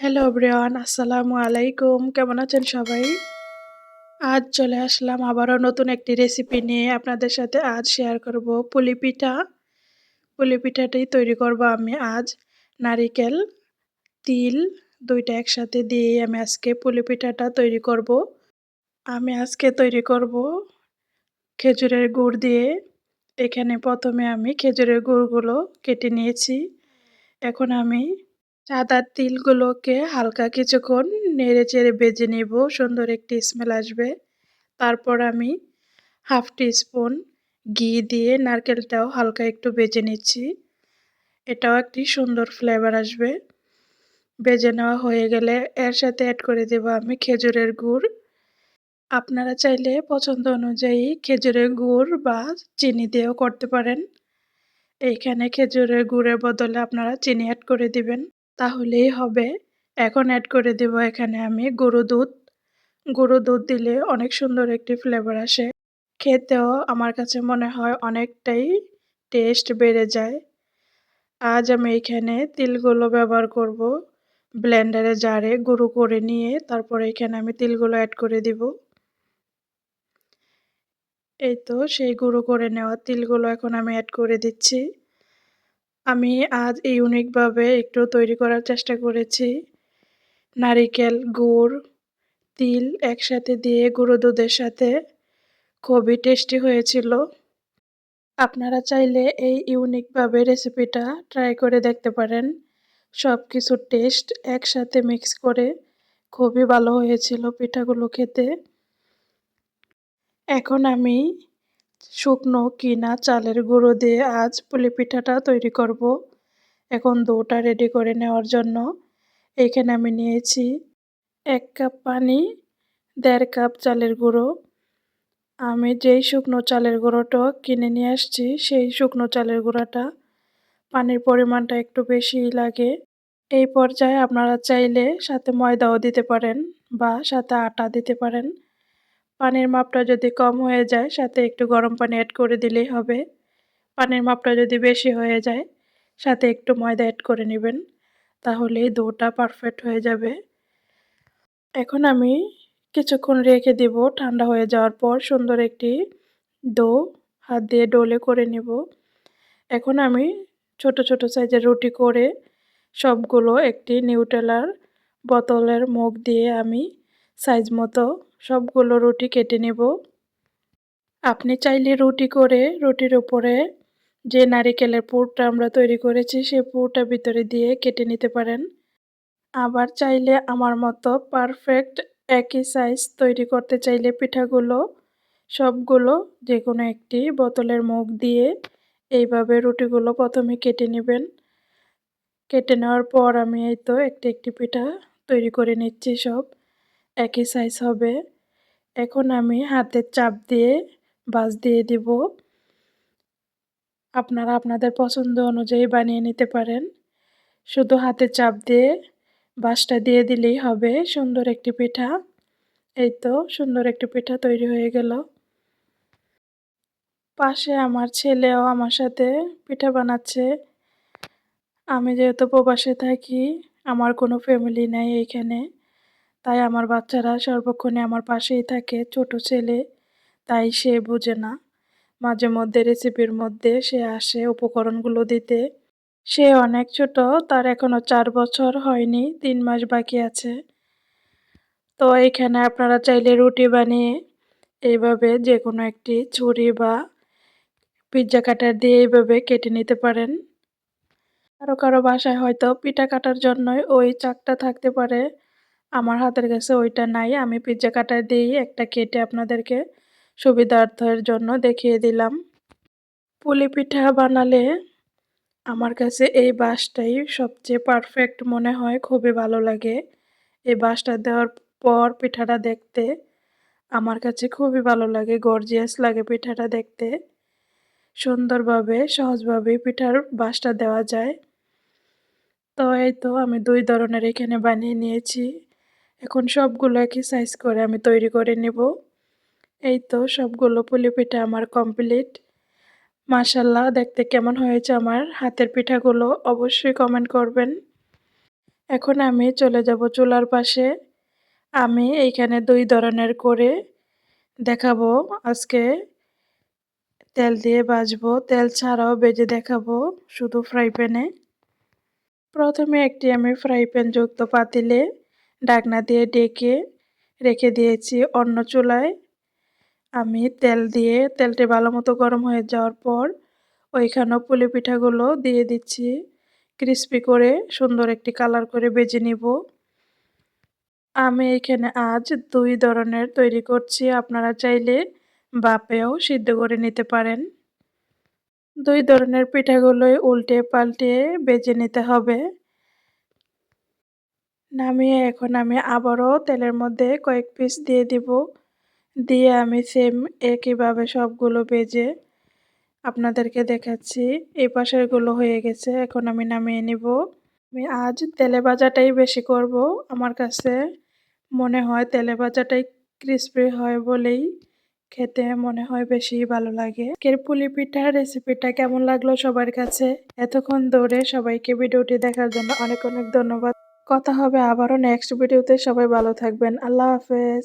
Hello everyone আসসালামু আলাইকুম কেমন আছেন সবাই? আজ চলে আসলাম আবারও নতুন একটি রেসিপি নিয়ে আপনাদের সাথে আজ শেয়ার করব পুলি পিঠা। পুলি পিঠাটি তৈরি করব আমি আজ। নারিকেল, তিল দুইটা একসাথে দিয়ে আমি আজকে পুলি পিঠাটা তৈরি করব। আমি আজকে তৈরি করব খেজুরের গুড় দিয়ে। এখানে প্রথমে আমি খেজুরের গুড়গুলো কেটে নিয়েছি। এখন আমি সাদা তিলগুলোকে হালকা কিছুক্ষণ নেড়ে চেড়ে বেজে নেব, সুন্দর একটি স্মেল আসবে। তারপর আমি হাফ টি স্পুন ঘি দিয়ে নারকেলটাও হালকা একটু বেজে নিচ্ছি। এটাও একটি সুন্দর ফ্লেভার আসবে। বেজে নেওয়া হয়ে গেলে এর সাথে অ্যাড করে দেব আমি খেজুরের গুড়। আপনারা চাইলে পছন্দ অনুযায়ী খেজুরের গুড় বা চিনি দিয়েও করতে পারেন। এইখানে খেজুরের গুড়ের বদলে আপনারা চিনি অ্যাড করে দিবেন। তাহলেই হবে। এখন অ্যাড করে দেব এখানে আমি গরু দুধ। গরু দুধ দিলে অনেক সুন্দর একটি ফ্লেভার আসে। খেতেও আমার কাছে মনে হয় অনেকটাই টেস্ট বেড়ে যায়। আজ আমি এখানে তিলগুলো ব্যবহার করব। ব্লেন্ডারে জারে গুঁড়ো করে নিয়ে তারপরে এখানে আমি তিলগুলো অ্যাড করে দিব। এই তো সেই গুঁড়ো করে নেওয়া তিলগুলো এখন আমি অ্যাড করে দিচ্ছি। আমি আজ ইউনিকভাবে একটু তৈরি করার চেষ্টা করেছি। নারিকেল, গুড়, তিল একসাথে দিয়ে গুঁড়ো দুধের সাথে। খুবই টেস্টি হয়েছিল। আপনারা চাইলে এই ইউনিকভাবে রেসিপিটা ট্রাই করে দেখতে পারেন। সব কিছুর টেস্ট একসাথে মিক্স করে খুবই ভালো হয়েছিল পিঠাগুলো খেতে। এখন আমি শুকনো কিনা চালের গুঁড়ো দিয়ে আজ পুলি পিঠাটা তৈরি করব। এখন দোটা রেডি করে নেওয়ার জন্য এখানে আমি নিয়েছি এক কাপ পানি, দেড় কাপ চালের গুঁড়ো। আমি যেই শুকনো চালের গুঁড়োটা কিনে নিয়ে আসছি, সেই শুকনো চালের গুঁড়োটা পানির পরিমাণটা একটু বেশি লাগে। এই পর্যায়ে আপনারা চাইলে সাথে ময়দাও দিতে পারেন বা সাথে আটা দিতে পারেন। পানির মাপটা যদি কম হয়ে যায়, সাথে একটু গরম পানি অ্যাড করে দিলেই হবে। পানির মাপটা যদি বেশি হয়ে যায়, সাথে একটু ময়দা অ্যাড করে নেবেন তাহলেই দোটা পারফেক্ট হয়ে যাবে। এখন আমি কিছুক্ষণ রেখে দিব, ঠান্ডা হয়ে যাওয়ার পর সুন্দর একটি দো হাত দিয়ে ডোলে করে নেব। এখন আমি ছোট ছোট সাইজের রুটি করে সবগুলো একটি নিউটেলার বোতলের মুখ দিয়ে আমি সাইজ মতো সবগুলো রুটি কেটে নেব। আপনি চাইলে রুটি করে রুটির উপরে যে নারিকেলের পুরটা আমরা তৈরি করেছি সেই পুরটা ভিতরে দিয়ে কেটে নিতে পারেন। আবার চাইলে আমার মতো পারফেক্ট একই সাইজ তৈরি করতে চাইলে পিঠাগুলো সবগুলো যে কোনো একটি বোতলের মুখ দিয়ে এইভাবে রুটিগুলো প্রথমে কেটে নেবেন। কেটে নেওয়ার পর আমি এই তো একটি একটি পিঠা তৈরি করে নিচ্ছি সব। একই সাইজ হবে। এখন আমি হাতের চাপ দিয়ে বাস দিয়ে দিব। আপনারা আপনাদের পছন্দ অনুযায়ী বানিয়ে নিতে পারেন। শুধু হাতে চাপ দিয়ে বাসটা দিয়ে দিলেই হবে। সুন্দর একটি পিঠা। এই তো সুন্দর একটি পিঠা তৈরি হয়ে গেল। পাশে আমার ছেলেও আমার সাথে পিঠা বানাচ্ছে। আমি যেহেতু প্রবাসে থাকি, আমার কোনো ফ্যামিলি নাই এইখানে তাই আমার বাচ্চারা সর্বক্ষণে আমার পাশেই থাকে, ছোট ছেলে। তাই সে বুঝে না। মাঝে মধ্যে রেসিপির মধ্যে সে আসে উপকরণগুলো দিতে। সে অনেক ছোট, তার এখনও চার বছর হয়নি, তিন মাস বাকি আছে। তো এখানে আপনারা চাইলে রুটি বানিয়ে এইভাবে যে কোনো একটি ছুরি বা পিৎজা কাটার দিয়ে এইভাবে কেটে নিতে পারেন। কারও কারও বাসায় হয়তো পিঠা কাটার জন্যই ওই চাকটা থাকতে পারে। আমার হাতের কাছে ওইটা নাই। আমি পিৎজা কাটার দিয়েই একটা কেটে আপনাদেরকে সুবিধার্থের জন্য দেখিয়ে দিলাম। পুলি পিঠা বানালে আমার কাছে এই বাঁশটাই সবচেয়ে পারফেক্ট মনে হয়, খুবই ভালো লাগে। এই বাঁশটা দেওয়ার পর পিঠাটা দেখতে আমার কাছে খুবই ভালো লাগে গর্জিয়াস লাগে পিঠাটা দেখতে। সুন্দরভাবে, সহজভাবে পিঠার বাঁশটা দেওয়া যায়। তো এই তো আমি দুই ধরনের এখানে বানিয়ে নিয়েছি। এখন সবগুলো একই সাইজ করে আমি তৈরি করে নেব। এই তো সবগুলো পুলি পিঠা আমার কমপ্লিট মাশাল্লাহ দেখতে কেমন হয়েছে আমার হাতের পিঠাগুলো অবশ্যই কমেন্ট করবেন। এখন আমি চলে যাব চুলার পাশে। আমি এইখানে দুই ধরনের করে দেখাবো। আজকে তেল দিয়ে ভাজবো। তেল ছাড়াও বেজে দেখাবো শুধু ফ্রাই প্যানে প্রথমে একটি আমি ফ্রাই প্যান যুক্ত পাতিলে ঢাকনা দিয়ে ডেকে রেখে দিয়েছি অন্য চুলায়। আমি তেল দিয়ে, তেলটি ভালো মতো গরম হয়ে যাওয়ার পর ওইখানেও পুলি পিঠাগুলো দিয়ে দিচ্ছি। ক্রিস্পি করে সুন্দর একটি কালার করে বেজে নিব। আমি এখানে আজ দুই ধরনের তৈরি করছি, আপনারা চাইলে বাপেও সিদ্ধ করে নিতে পারেন। দুই ধরনের পিঠাগুলোই উল্টে পাল্টে বেজে নিতে হবে। নামিয়ে এখন আমি আবারও তেলের মধ্যে কয়েক পিস দিয়ে দিব। দিয়ে আমি সেম একইভাবে সবগুলো বেজে আপনাদেরকে দেখাচ্ছি। এই পাশেরগুলো হয়ে গেছে, এখন আমি নামিয়ে নিব। আমি আজ তেলে ভাজাটাই বেশি করব। আমার কাছে মনে হয় তেলে ভাজাটাই ক্রিসপি হয় বলেই খেতে মনে হয় বেশি ভালো লাগে। কের পুলি পিঠার রেসিপিটা কেমন লাগল সবার কাছে? এতক্ষণ ধরে সবাইকে ভিডিওটি দেখার জন্য অনেক অনেক ধন্যবাদ। কথা হবে আবারও নেক্সট ভিডিওতে সবাই ভালো থাকবেন। আল্লাহ হাফেজ।